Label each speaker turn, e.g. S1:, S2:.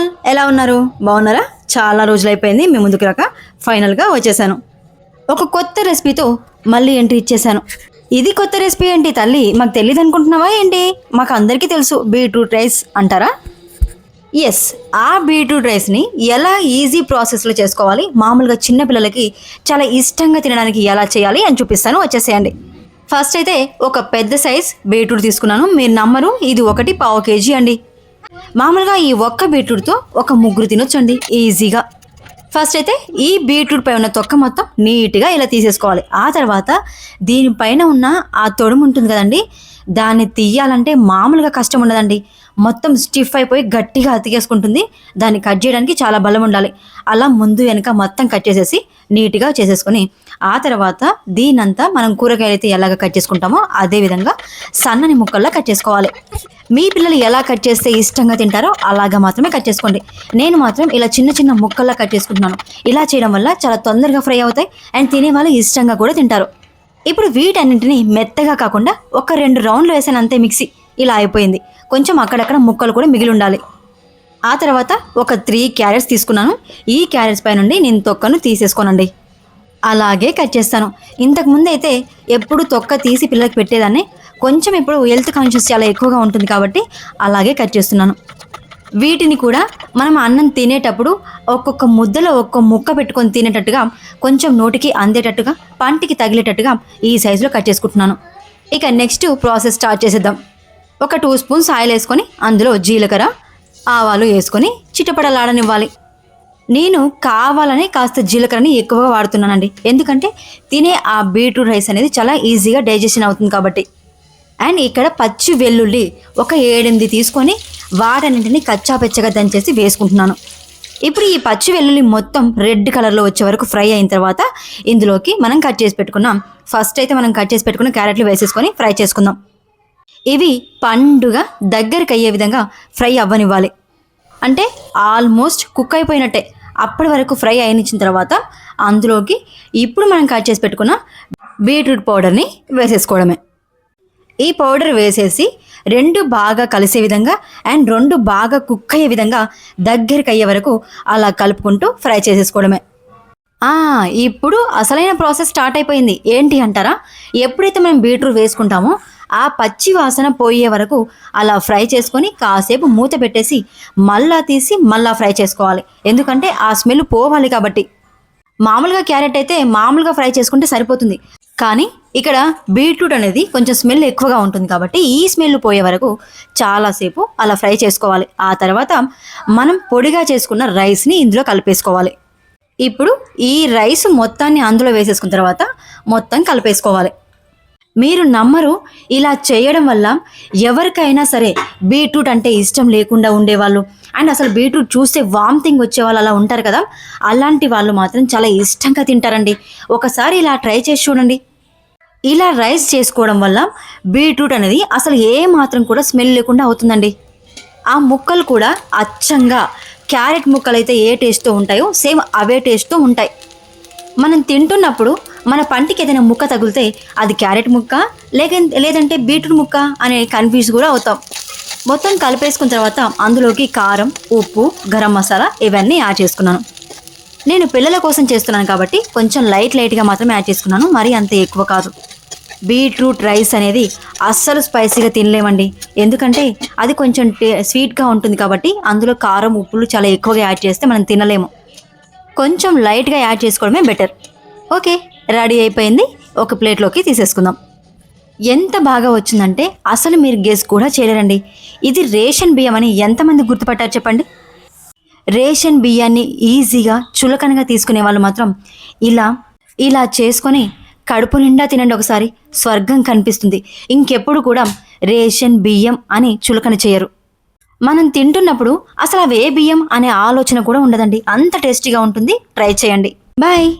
S1: All ఎలా ఉన్నారు? బాగున్నారా? చాలా రోజులు అయిపోయింది మీ ముందుకు రాక ఫైనల్గా వచ్చేసాను. ఒక కొత్త రెసిపీతో మళ్ళీ ఎంట్రీ ఇచ్చేసాను ఇది కొత్త రెసిపీ ఏంటి తల్లి? మాకు తెలియదు అనుకుంటున్నావా ఏంటి? మాకు అందరికీ తెలుసు బీట్రూట్ రైస్ అంటారా? ఎస్ ఆ బీట్రూట్ రైస్ని ఎలా ఈజీ ప్రాసెస్లో చేసుకోవాలి? మామూలుగా చిన్నపిల్లలకి చాలా ఇష్టంగా తినడానికి ఎలా చేయాలి అని చూపిస్తాను. వచ్చేసేయండి. ఫస్ట్ అయితే ఒక పెద్ద సైజ్ బీట్రూట్ తీసుకున్నాను. మీరు నమ్మరు ఇది ఒకటి పావు కేజీ అండి. మామూలుగా ఈ ఒక్క బీట్రూట్తో ఒక ముగ్గురు తినొచ్చండి ఈజీగా. ఫస్ట్ అయితే ఈ బీట్రూట్ పై ఉన్న తొక్క మొత్తం నీట్గా ఇలా తీసేసుకోవాలి. ఆ తర్వాత దీనిపైన ఉన్న ఆ తొడుము ఉంటుంది కదండి దాన్ని తీయాలంటే మామూలుగా కష్టం ఉండదండి. మొత్తం స్టిఫ్ అయిపోయి గట్టిగా అతికేసుకుంటుంది. దాన్ని కట్ చేయడానికి చాలా బలం ఉండాలి. అలా ముందు వెనక మొత్తం కట్ చేసేసి నీట్గా చేసేసుకొని ఆ తర్వాత దీనంతా మనం కూరగాయలు అయితే ఎలాగ కట్ చేసుకుంటామో అదే విధంగా సన్నని ముక్కల్లా కట్ చేసుకోవాలి. మీ పిల్లలు ఎలా కట్ చేస్తే ఇష్టంగా తింటారో అలాగా మాత్రమే కట్ చేసుకోండి. నేను మాత్రం ఇలా చిన్న చిన్న ముక్కల్లా కట్ చేసుకుంటున్నాను. ఇలా చేయడం వల్ల చాలా తొందరగా ఫ్రై అవుతాయి అండ్ తినే వాళ్ళు ఇష్టంగా కూడా తింటారు. ఇప్పుడు వీటన్నింటిని మెత్తగా కాకుండా ఒక రెండు రౌండ్లు వేసాను అంతే మిక్సీ. ఇలా అయిపోయింది. కొంచెం అక్కడక్కడ ముక్కలు కూడా మిగిలి ఉండాలి. ఆ తర్వాత ఒక త్రీ క్యారెట్స్ తీసుకున్నాను. ఈ క్యారెట్స్ పై నుండి నేను తొక్కను తీసేసుకోనండి. అలాగే కట్ చేస్తాను. ఇంతకు ముందు అయితే ఎప్పుడు తొక్క తీసి పిల్లలకి పెట్టేదాన్ని. కొంచెం ఇప్పుడు హెల్త్ కాన్షియస్ చాలా ఎక్కువగా ఉంటుంది కాబట్టి అలాగే కట్ చేస్తున్నాను. వీటిని కూడా మనం అన్నం తినేటప్పుడు ఒక్కొక్క ముద్దలో ఒక్కొక్క ముక్క పెట్టుకొని తినేటట్టుగా కొంచెం నోటికి అందేటట్టుగా పంటికి తగిలేటట్టుగా ఈ సైజులో కట్ చేసుకుంటున్నాను. ఇక నెక్స్ట్ ప్రాసెస్ స్టార్ట్ చేసేద్దాం. ఒక టూ స్పూన్స్ ఆయిల్ వేసుకొని అందులో జీలకర్ర ఆవాలు వేసుకొని చిటపడలాడనివ్వాలి నేను కావాలని కాస్త జీలకర్రని ఎక్కువగా వాడుతున్నానండి. ఎందుకంటే తినే ఆ బీట్రూట్ రైస్ అనేది చాలా ఈజీగా డైజెషన్ అవుతుంది కాబట్టి. అండ్ ఇక్కడ పచ్చి వెల్లుల్లి ఒక ఏడెనిమిది తీసుకొని వాటన్నింటిని కచ్చాపెచ్చగా దంచేసి వేసుకుంటున్నాను. ఇప్పుడు ఈ పచ్చి వెల్లుల్లి మొత్తం రెడ్ కలర్లో వచ్చే వరకు ఫ్రై అయిన తర్వాత ఇందులోకి మనం కట్ చేసి పెట్టుకున్నాం. ఫస్ట్ అయితే మనం కట్ చేసి పెట్టుకున్న క్యారెట్లు వేసేసుకొని ఫ్రై చేసుకుందాం. ఇవి పండుగ దగ్గరికి అయ్యే విధంగా ఫ్రై అవ్వనివ్వాలి. అంటే ఆల్మోస్ట్ కుక్ అయిపోయినట్టే. అప్పటి వరకు ఫ్రై అయినిచ్చిన తర్వాత అందులోకి ఇప్పుడు మనం కట్ చేసి పెట్టుకున్న బీట్రూట్ పౌడర్ని వేసేసుకోవడమే. ఈ పౌడర్ వేసేసి రెండు బాగా కలిసే విధంగా అండ్ రెండు బాగా కుక్ అయ్యే విధంగా దగ్గరికి అయ్యే వరకు అలా కలుపుకుంటూ ఫ్రై చేసేసుకోవడమే. ఇప్పుడు అసలైన ప్రాసెస్ స్టార్ట్ అయిపోయింది. ఏంటి అంటారా? ఎప్పుడైతే మనం బీట్రూట్ వేసుకుంటామో ఆ పచ్చి వాసన పోయే వరకు అలా ఫ్రై చేసుకొని కాసేపు మూత పెట్టేసి మళ్ళా తీసి మళ్ళా ఫ్రై చేసుకోవాలి. ఎందుకంటే ఆ స్మెల్ పోవాలి కాబట్టి. మామూలుగా క్యారెట్ అయితే మామూలుగా ఫ్రై చేసుకుంటే సరిపోతుంది. కానీ ఇక్కడ బీట్రూట్ అనేది కొంచెం స్మెల్ ఎక్కువగా ఉంటుంది కాబట్టి ఈ స్మెల్ పోయే వరకు చాలాసేపు అలా ఫ్రై చేసుకోవాలి. ఆ తర్వాత మనం పొడిగా చేసుకున్న రైస్ని ఇందులో కలిపేసుకోవాలి. ఇప్పుడు ఈ రైస్ మొత్తాన్ని అందులో వేసేసుకున్న తర్వాత మొత్తం కలిపేసుకోవాలి. మీరు నమ్మరు ఇలా చేయడం వల్ల ఎవరికైనా సరే బీట్రూట్ అంటే ఇష్టం లేకుండా ఉండేవాళ్ళు. అండ్ అసలు బీట్రూట్ చూస్తే వామిటింగ్ వచ్చే వాళ్ళు అలా ఉంటారు కదా అలాంటి వాళ్ళు మాత్రం చాలా ఇష్టంగా తింటారండి. ఒకసారి ఇలా ట్రై చేసి చూడండి. ఇలా రైస్ చేసుకోవడం వల్ల బీట్రూట్ అనేది అసలు ఏ మాత్రం కూడా స్మెల్ లేకుండా అవుతుందండి. ఆ ముక్కలు కూడా అచ్చంగా క్యారెట్ ముక్కలు అయితే ఏ టేస్ట్తో ఉంటాయో సేమ్ అవే టేస్ట్తో ఉంటాయి. మనం తింటున్నప్పుడు మన పంటికి ఏదైనా ముక్క తగిలితే అది క్యారెట్ ముక్క లేక లేదంటే బీట్రూట్ ముక్క అనే కన్ఫ్యూజ్ కూడా అవుతాం. మొత్తం కలిపేసుకున్న తర్వాత అందులోకి కారం ఉప్పు గరం మసాలా ఇవన్నీ యాడ్ చేసుకున్నాను. నేను పిల్లల కోసం చేస్తున్నాను కాబట్టి కొంచెం లైట్ లైట్గా మాత్రమే యాడ్ చేసుకున్నాను మరీ అంత ఎక్కువ కాదు. బీట్రూట్ రైస్ అనేది అస్సలు స్పైసీగా తినలేమండి. ఎందుకంటే అది కొంచెం స్వీట్గా ఉంటుంది కాబట్టి అందులో కారం ఉప్పులు చాలా ఎక్కువగా యాడ్ చేస్తే మనం తినలేము. కొంచెం లైట్గా యాడ్ చేసుకోవడమే బెటర్. ఓకే? రెడీ అయిపోయింది. ఒక ప్లేట్లోకి తీసేసుకుందాం. ఎంత బాగా వచ్చిందంటే అసలు మీరు గెస్ కూడా చేయలేరండి. ఇది రేషన్ బియ్యం అని ఎంతమంది గుర్తుపట్టారు చెప్పండి? రేషన్ బియ్యాన్ని ఈజీగా చులకనగా తీసుకునే వాళ్ళు మాత్రం ఇలా ఇలా చేసుకొని కడుపు నిండా తినండి ఒకసారి. స్వర్గం కనిపిస్తుంది. ఇంకెప్పుడు కూడా రేషన్ బియ్యం అని చులకన చేయరు. మనం తింటున్నప్పుడు అసలు అవే బియ్యం అనే ఆలోచన కూడా ఉండదండి. అంత టేస్టీగా ఉంటుంది. ట్రై చేయండి. బాయ్.